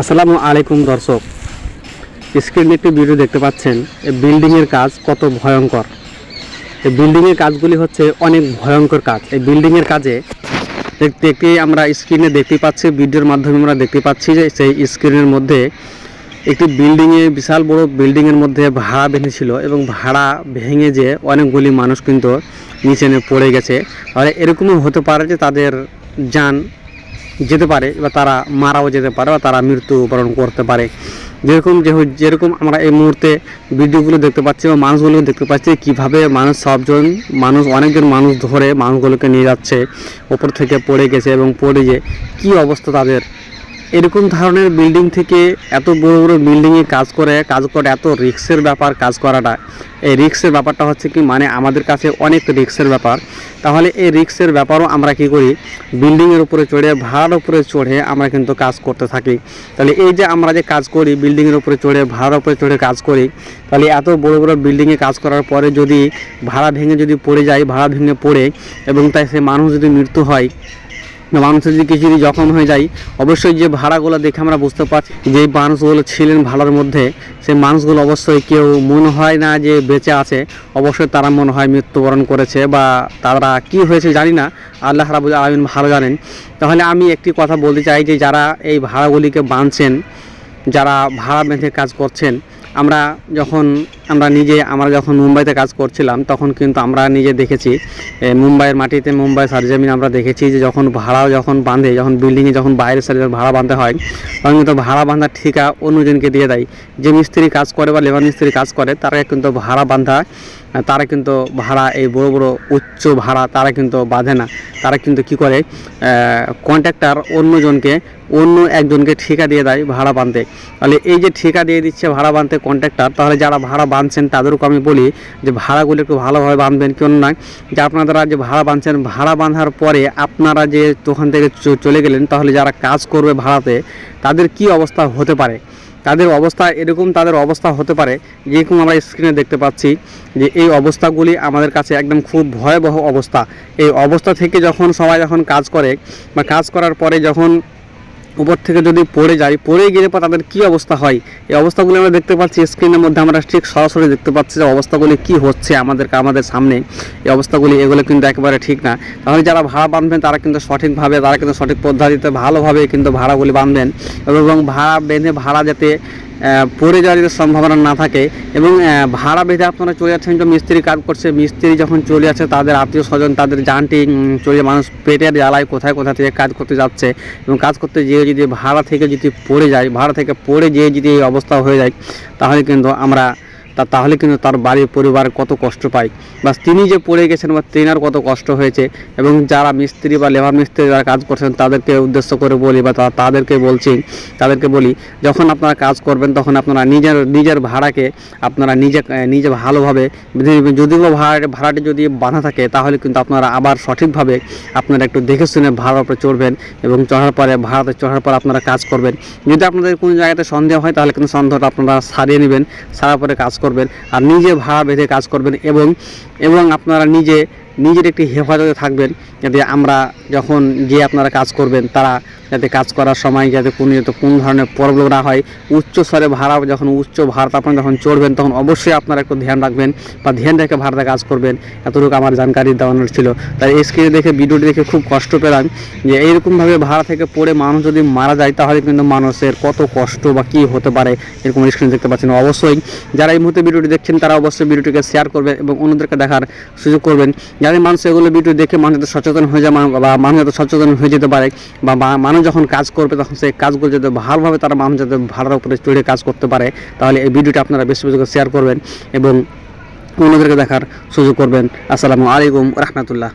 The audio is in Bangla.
আসসালামু আলাইকুম দর্শক। স্ক্রিনে একটি ভিডিও দেখতে পাচ্ছেন এই বিল্ডিংয়ের কাজ কত ভয়ঙ্কর। এই বিল্ডিংয়ের কাজগুলি হচ্ছে অনেক ভয়ঙ্কর কাজ। এই বিল্ডিংয়ের কাজে দেখতে আমরা স্ক্রিনে দেখতে পাচ্ছি, ভিডিওর মাধ্যমে আমরা দেখতে পাচ্ছি যে সেই স্ক্রিনের মধ্যে একটি বিল্ডিংয়ে, বিশাল বড় বিল্ডিংয়ের মধ্যে ভাড়া বেঁধেছিল এবং ভাড়া ভেঙে যে অনেকগুলি মানুষ কিন্তু নিচে পড়ে গেছে। আর এরকমও হতে পারে যে তাদের যান যেতে পারে বা তারা মারাও যেতে পারে বা তারা মৃত্যুবরণ করতে পারে। যেরকম যে যেরকম আমরা এই মুহূর্তে ভিডিওগুলো দেখতে পাচ্ছি বা মানুষগুলো দেখতে পাচ্ছি কীভাবে মানুষ সবজন, মানুষ অনেকজন মানুষ ধরে মানুষগুলোকে নিয়ে যাচ্ছে, ওপর থেকে পড়ে গেছে এবং পড়ে যে কী অবস্থা তাদের এরকম ধরনের বিল্ডিং থেকে এত বড় বড় বিল্ডিংয়ে কাজ করে কাজ করে এত রিক্সের ব্যাপার কাজ করাটা। এই রিক্সের ব্যাপারটা হচ্ছে কি মানে আমাদের কাছে অনেক রিক্সের ব্যাপার। তাহলে এই রিক্সের ব্যাপারও আমরা কি করি বিল্ডিংয়ের উপরে চড়ে ভাড়ার উপরে চড়ে আমরা কিন্তু কাজ করতে থাকি। তাহলে এই যে আমরা যে কাজ করি বিল্ডিংয়ের উপরে চড়ে ভাড়ার উপরে চড়ে কাজ করি, তাহলে এত বড় বড় বিল্ডিংয়ে কাজ করার পরে যদি ভাড়া ভেঙে যদি পড়ে যায়, ভাড়া ভেঙে পড়ে এবং তাই সে মানুষ যদি মৃত্যু হয় মানুষের যদি কিছু যদি জখম হয়ে যায় অবশ্যই যে ভাড়াগুলো দেখে আমরা বুঝতে পারছি যে মানুষগুলো ছিলেন ভাড়ার মধ্যে, সেই মানুষগুলো অবশ্যই কেউ মনে হয় না যে বেঁচে আছে। অবশ্যই তারা মনে হয় মৃত্যুবরণ করেছে বা তারা কি হয়েছে জানি না। আল্লাহ রাবুল আলমিন ভালো জানেন। তাহলে আমি একটি কথা বলতে চাই যে যারা এই ভাড়াগুলিকে বাঁধছেন, যারা ভাড়া বেঁধে কাজ করছেন, আমরা যখন আমরা নিজে, আমরা যখন মুম্বাইতে কাজ করছিলাম, তখন কিন্তু আমরা নিজে দেখেছি মুম্বাইয়ের মাটিতে মুম্বাই সারজামিন আমরা দেখেছি যে যখন ভাড়া যখন বাঁধে, যখন বিল্ডিংয়ে যখন বাইরের সাইডে ভাড়া বাঁধতে হয়, তখন কিন্তু ভাড়া বাঁধার ঠিকা অন্যজনকে দিয়ে দেয়। যে মিস্ত্রি কাজ করে বা লেবার মিস্ত্রি কাজ করে, তারা কিন্তু ভাড়া বাঁধা, তারা কিন্তু ভাড়া, এই বড় বড় উচ্চ ভাড়া তারা কিন্তু বাঁধে না। তারা কিন্তু কি করে কন্ট্রাক্টর অন্যজনকে অন্য একজনকে ঠিকা দিয়ে দেয় ভাড়া বাঁধতে। তাহলে এই যে ঠিকা দিয়ে দিচ্ছে ভাড়া বাঁধতে কন্ট্রাক্টর তাহলে যারা ভাড়া বাঁধছেন তাদেরকে আমি বলি যে ভাড়াগুলো একটু ভালোভাবে বাঁধবেন কেন নয় যে আপনারা যে ভাড়া বাঁধছেন, ভাড়া বাঁধার পরে আপনারা যে ওখান থেকে চলে গেলেন, তাহলে যারা কাজ করবে ভাড়াতে, তাদের কি অবস্থা হতে পারে? তাদের অবস্থা এরকম, তাদের অবস্থা হতে পারে, যেরকম আমরা স্ক্রিনে দেখতে পাচ্ছি, যে এই অবস্থাগুলি আমাদের কাছে একদম খুব ভয়াবহ অবস্থা। এই অবস্থা থেকে যখন সবাই যখন কাজ করে, বা কাজ করার পরে যখন উপর থেকে যদি পড়ে যায়, পড়ে গেলে পর তাদের কী অবস্থা হয়? এই অবস্থাগুলি আমরা দেখতে পাচ্ছি স্ক্রিনের মধ্যে আমরা ঠিক সরাসরি দেখতে পাচ্ছি যে অবস্থাগুলি কী হচ্ছে আমাদেরকে আমাদের সামনে। এই অবস্থাগুলি, এগুলো কিন্তু একেবারে ঠিক না। তাহলে যারা ভাড়া বাঁধবেন, তারা কিন্তু সঠিকভাবে, তারা কিন্তু সঠিক পদ্ধতিতে, ভালোভাবে কিন্তু ভাড়াগুলি বাঁধবেন। এবং ভাড়া বেঁধে ভাড়া যাতে পড়ে যাওয়ার সম্ভাবনা না থাকে এবং ভাড়া বেঁধে আপনারা চলে যাচ্ছেন যে মিস্ত্রি কাজ করছে, মিস্ত্রি যখন চলে যাচ্ছে তাদের আত্মীয় স্বজন, তাদের জানটি চলে মানুষ পেটের জ্বালায়, কোথায় কোথা থেকে কাজ করতে যাচ্ছে এবং কাজ করতে যেয়ে যদি ভাড়া থেকে যদি পড়ে যায়, ভাড়া থেকে পড়ে যেয়ে যদি এই অবস্থা হয়ে যায়, তাহলে কিন্তু আমরা তা তাহলে কিন্তু তার বাড়ির পরিবার কত কষ্ট পায়? বা তিনি যে পড়ে গেছেন বা তেনার কত কষ্ট হয়েছে এবং যারা মিস্ত্রি বা লেবার মিস্ত্রি যারা কাজ করছেন তাদেরকে উদ্দেশ্য করে বলি বা তাদেরকে বলছি, তাদেরকে বলি, যখন আপনারা কাজ করবেন তখন আপনারা নিজের নিজের ভাড়াকে আপনারা নিজে নিজে ভালোভাবে, যদি- ভাড়া ভাড়াটি যদি বাঁধা থাকে তাহলে কিন্তু আপনারা আবার সঠিকভাবে আপনারা একটু দেখে শুনে ভাড়ার উপরে চড়বেন এবং চড়ার পরে, ভাড়াতে চড়ার পর আপনারা কাজ করবেন। যদি আপনাদের কোনো জায়গাতে সন্দেহ হয় তাহলে কিন্তু সন্দেহটা আপনারা সারিয়ে নেবেন, সারার পরে কাজ করবেন আর নিজে ভাড়া বেঁধে কাজ করবেন এবং এবং আপনারা নিজে নিজের একটি হেফাজতে থাকবেন, যাতে আমরা যখন গিয়ে আপনারা কাজ করবেন, তারা যাতে কাজ করার সময় যাতে কোনো যাতে কোনো ধরনের প্রবলেম না হয়। উচ্চ স্তরে ভাড়া, যখন উচ্চ ভাড়া আপনারা যখন চড়বেন, তখন অবশ্যই আপনারা একটু ধ্যান রাখবেন বা ধ্যান রেখে ভাড়াতে কাজ করবেন। এতটুকু আমার জানকারি দেওয়ানোর ছিল। তাই এই স্ক্রিনে দেখে ভিডিওটি দেখে খুব কষ্ট পেলাম যে এইরকমভাবে ভাড়া থেকে পড়ে মানুষ যদি মারা যায়, তাহলে কিন্তু মানুষের কত কষ্ট বা কী হতে পারে এরকম স্ক্রিনে দেখতে পাচ্ছেন। অবশ্যই যারা এই মুহূর্তে ভিডিওটি দেখছেন, তারা অবশ্যই ভিডিওটিকে শেয়ার করবেন এবং অন্যদেরকে দেখার সুযোগ করবেন। যাতে মানুষ এগুলো ভিডিও দেখে মানুষ যাতে সচেতন হয়ে যায় বা মানুষ যাতে সচেতন হয়ে যেতে পারে, বা মানুষ যখন কাজ করবে তখন সেই কাজগুলো যাতে ভালোভাবে তারা মানুষ যাতে ভাড়ার উপরে চড়ে কাজ করতে পারে, তাহলে এই ভিডিওটা আপনারা বেশি বেশি শেয়ার করবেন এবং অন্যদেরকে দেখার সুযোগ করবেন। আসসালামু আলাইকুম রহমতুল্লাহ।